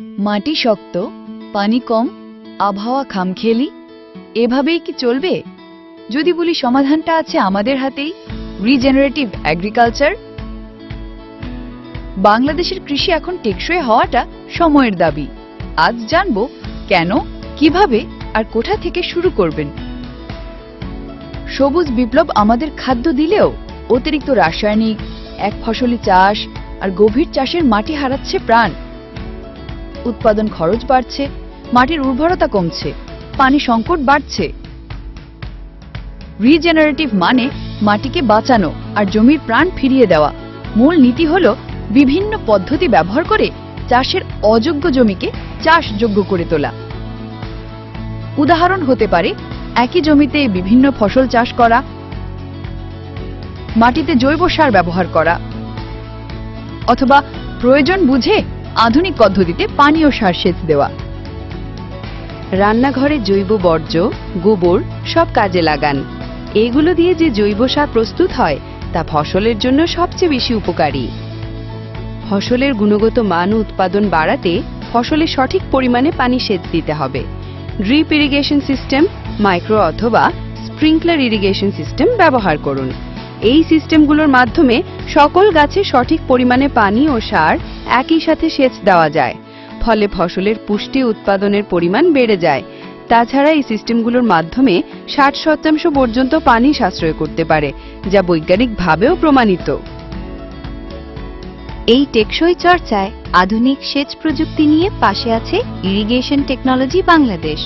মাটি শক্ত, পানি কম, আবহাওয়া খামখেয়ালি, এভাবেই কি চলবে? যদি বলি সমাধানটা আছে আমাদের হাতেই রিজেনারেটিভ অ্যাগ্রিকালচার বাংলাদেশের কৃষি এখন টেকসই হওয়াটা সময়ের দাবি। আজ জানব কেন, কীভাবে আর কোথা থেকে শুরু করবেন। সবুজ বিপ্লব আমাদের খাদ্য দিলেও অতিরিক্ত রাসায়নিক, এক ফসলি চাষ আর গভীর চাষের মাটি হারাচ্ছে প্রাণ। উৎপাদন খরচ বাড়ছে, মাটির উর্বরতা কমছে, পানি সংকট বাড়ছে। রিজেনারেটিভ মানে মাটিকে বাঁচানো আর জমির প্রাণ ফিরিয়ে দেওয়া। মূল নীতি হল বিভিন্ন পদ্ধতি ব্যবহার করে চাষের অযোগ্য জমিকে চাষযোগ্য করে তোলা। উদাহরণ হতে পারে, একই জমিতে বিভিন্ন ফসল চাষ করা, মাটিতে জৈব সার ব্যবহার করা, অথবা প্রয়োজন বুঝে আধুনিক পদ্ধতিতে পানি ও সার সেচ দেওয়া। রান্নাঘরে জৈব বর্জ্য, গোবর সব কাজে লাগান। এগুলো দিয়ে যে জৈব সার প্রস্তুত হয়, তা ফসলের জন্য সবচেয়ে বেশি উপকারী। ফসলের গুণগত মান উৎপাদন বাড়াতে ফসলে সঠিক পরিমাণে পানি সেচ দিতে হবে। ড্রিপ ইরিগেশন সিস্টেম, মাইক্রো অথবা স্প্রিংকলার ইরিগেশন সিস্টেম ব্যবহার করুন। এই সিস্টেমগুলোর মাধ্যমে সকল গাছে সঠিক পরিমাণে পানি ও সার একই সাথে সেচ দেওয়া যায়। ফলে ফসলের পুষ্টি উৎপাদনের পরিমাণ বেড়ে যায়। তাছাড়া এই সিস্টেমগুলোর মাধ্যমে ষাট শতাংশ পর্যন্ত পানি সাশ্রয় করতে পারে, যা বৈজ্ঞানিকভাবেও প্রমাণিত। এই টেকসই চর্চায় আধুনিক সেচ প্রযুক্তি নিয়ে পাশে আছে irrigation technology Bangladesh.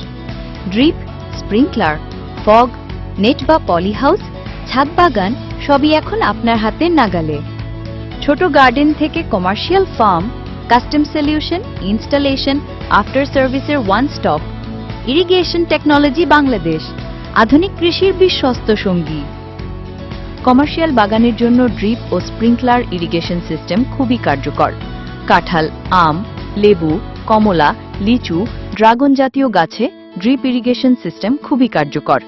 Drip, sprinkler, fog, net বা পলিহাউস ছাদ বাগান সবই এখন আপনার হাতের নাগালে। ছোট গার্ডেন থেকে commercial farm custom solution installation after সার্ভিসের one stop irrigation technology Bangladesh আধুনিক কৃষির বিশ্বস্ত সঙ্গী। কমার্শিয়াল বাগানের জন্য ড্রিপ ও স্প্রিংকলার ইরিগেশন সিস্টেম খুবই কার্যকর। কাঁঠাল, আম, লেবু, কমলা, লিচু ড্রাগন জাতীয় গাছে ড্রিপ ইরিগেশন সিস্টেম খুবই কার্যকর।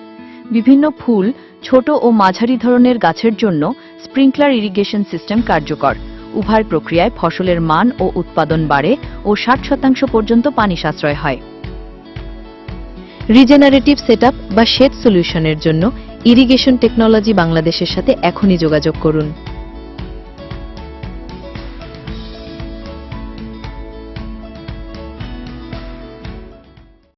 বিভিন্ন ফুল ছোট ও মাঝারি ধরনের গাছের জন্য স্প্রিংকলার ইরিগেশন সিস্টেম কার্যকর। উভয় প্রক্রিয়ায় ফসলের মান ও উৎপাদন বাড়ে ও ষাট শতাংশ পর্যন্ত পানি সাশ্রয় হয়। রিজেনারেটিভ সেটআপ বা শেড সলিউশনের জন্য ইরিগেশন টেকনোলজি বাংলাদেশের সাথে এখনই যোগাযোগ করুন।